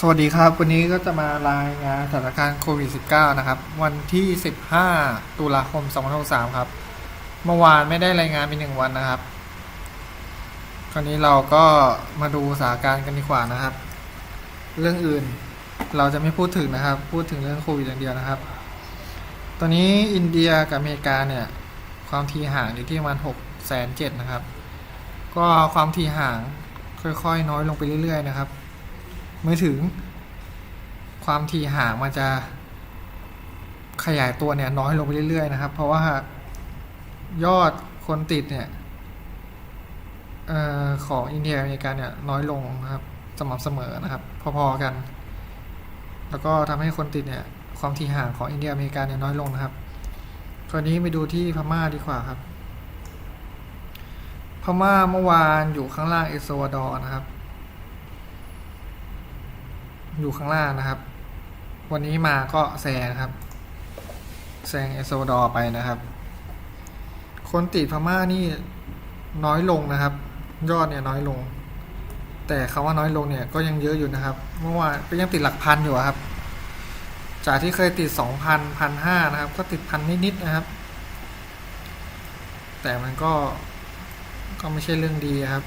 สวัสดีครับ วันนี้ก็จะมารายงานสถานการณ์โควิด -19 นะครับ วันที่ 15 ตุลาคม 2023 ครับ เมื่อวานไม่ได้รายงานเป็นหนึ่งวันนะครับ คราวนี้เราก็มาดูสถานการณ์กันดีกว่านะครับ เรื่องอื่นเราจะไม่พูดถึงนะครับ พูดถึงเรื่องโควิดอย่างเดียวนะครับ ตอนนี้อินเดียกับอเมริกาเนี่ย ความถี่ห่างอยู่ที่ประมาณ6แสนเจ็ดนะครับ ก็ความถี่ห่างค่อยๆ น้อยลงไปเรื่อยๆนะครับ เมื่อถึง ความถี่ห่างมันจะขยายตัวเนี่ยน้อยลงไปเรื่อยๆนะครับ เพราะว่ายอดคนติดเนี่ยออของอินเดียอเมริกาเนี่ยน้อยลงครับสม่ำเสมอนะครับ พอๆกัน แล้วก็ทำให้คนติดเนี่ยความถี่ห่างของอินเดียอเมริกาเนี่ยน้อยลงนะครับคราวนี้ไปดูที่พม่าดีกว่าครับ พม่าเมื่อวานอยู่ข้างล่างเอลซวาดอร์นะครับ อยู่ข้างล่างนะครับ วันนี้มาก็แซงครับ แซงเอลซดอร์ไปนะครับ คนติดพม่านี่น้อยลงนะครับ ยอดเนี่ยน้อยลง แต่คำว่าน้อยลงเนี่ยก็ยังเยอะอยู่นะครับ เมื่อวานก็ยังติดหลักพันอยู่ครับ จากที่เคยติดสองพันพันห้านะครับ ก็ติดพันนิดๆนะครับ แต่มันก็ก็ไม่ใช่เรื่องดีครับ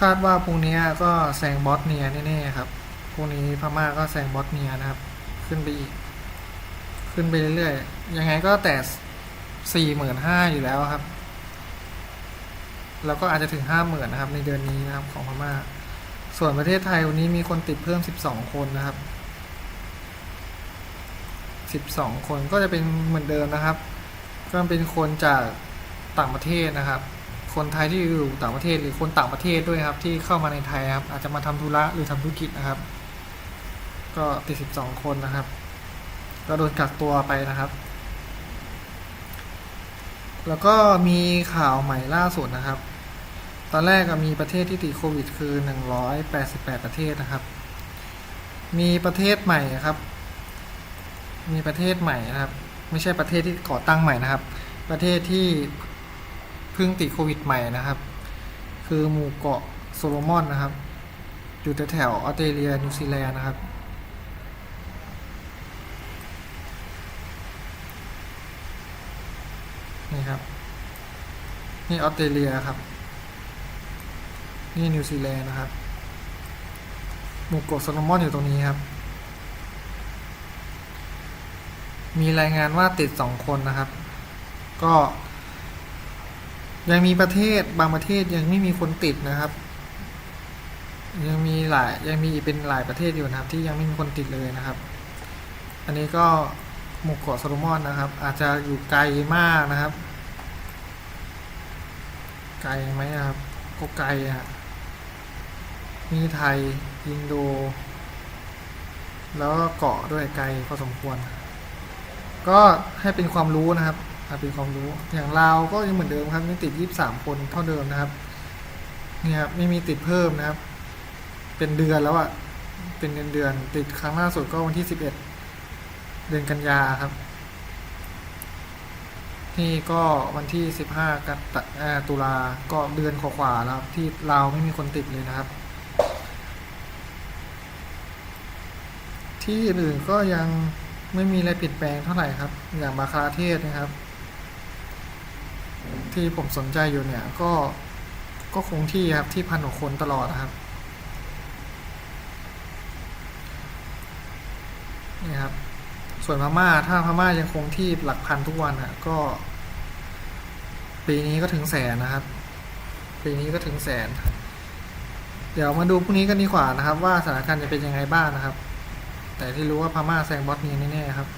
คาดว่าพรุ่งนี้ก็แซงบอสเนียแน่ๆครับพรุ่งนี้พม่าก็แซงบอสเนียนะครับ ขึ้นไปอีก ขึ้นไปเรื่อยๆ ยังไงก็แต่สี่หมื่นห้าอยู่แล้วครับ แล้วก็อาจจะถึงห้าหมื่นนะครับ ในเดือนนี้นะครับของพม่า ส่วนประเทศไทยวันนี้มีคนติดเพิ่มสิบสองคนนะครับสิบสองคนก็จะเป็นเหมือนเดิมนะครับ ก็เป็นคนจากต่างประเทศนะครับ คนไทยที่อยู่ต่างประเทศหรือคนต่างประเทศด้วยครับ ที่เข้ามาในไทยครับ อาจจะมาทำธุระหรือทำธุรกิจนะครับ ก็ติดสิบสองคนนะครับ ก็โดนกักตัวไปนะครับ แล้วก็มีข่าวใหม่ล่าสุดนะครับ ตอนแรกก็มีประเทศที่ติดโควิด คือหนึ่งร้อยแปดสิบแปดประเทศนะครับ มีประเทศใหม่ครับ มีประเทศใหม่นะครับ ไม่ใช่ประเทศที่ก่อตั้งใหม่นะครับ ประเทศที่ เพิ่งติดโควิดใหม่นะครับ คือหมู่เกาะโซโลมอนนะครับ อยู่แถวออสเตรเลียนิวซีแลนด์นะครับ นี่ครับ นี่ออสเตรเลียครับ นี่นิวซีแลนด์นะครับ หมู่เกาะโซโลมอนอยู่ตรงนี้ครับ มีรายงานว่าติดสองคนนะครับ ก็ ยังมีประเทศบางประเทศยังไม่มีคนติดนะครับ ยังมีหลายยังมีเป็นหลายประเทศอยู่นะครับ ที่ยังไม่มีคนติดเลยนะครับ อันนี้ก็หมู่เกาะโซโลมอนนะครับ อาจจะอยู่ไกลมากนะครับ ไกลไหมครับก็ไกลอะมีไทยอินโด แล้วก็เกาะด้วยไกลพอสมควร ก็ให้เป็นความรู้นะครับ ให้เป็นความรู้อย่างลาก็ยังเหมือนเดิมครับยังติดยี่สามคนเท่าเดิมนะครับเนี่ยครับไม่มีติดเพิ่มนะครับ เป็นเดือนแล้วอะ่ะเป็นเดือนเดือน ติดครั้งล่าสุดก็วันที่สิบเอ็ดเดือนกันยาครับ นี่ก็วันที่สิบห้ากันต,ตุลาก็เดือนขวาๆแล้วที่ลาไม่มีคนติดเลยนะครับ ที่อื่นก็ยังไม่มีอะไรเปลี่ยนแปลงเท่าไหร่ครับ อย่างบาคาเทศนะครับ ที่ผมสนใจอยู่เนี่ยก็ก็คงที่ครับที่พันกว่าคนตลอดนะครับนี่ครับ ส่วนพม่าถ้าพม่ายังคงที่หลักพันทุกวันอะก็ ปีนี้ก็ถึงแสนนะครับ ปีนี้ก็ถึงแสน เดี๋ยวมาดูพรุ่งนี้กันดีกว่านะครับ ว่าสถานการณ์จะเป็นยังไงบ้างนะครับ แต่ที่รู้ว่าพม่าแซงบอสเนียแน่ๆครับ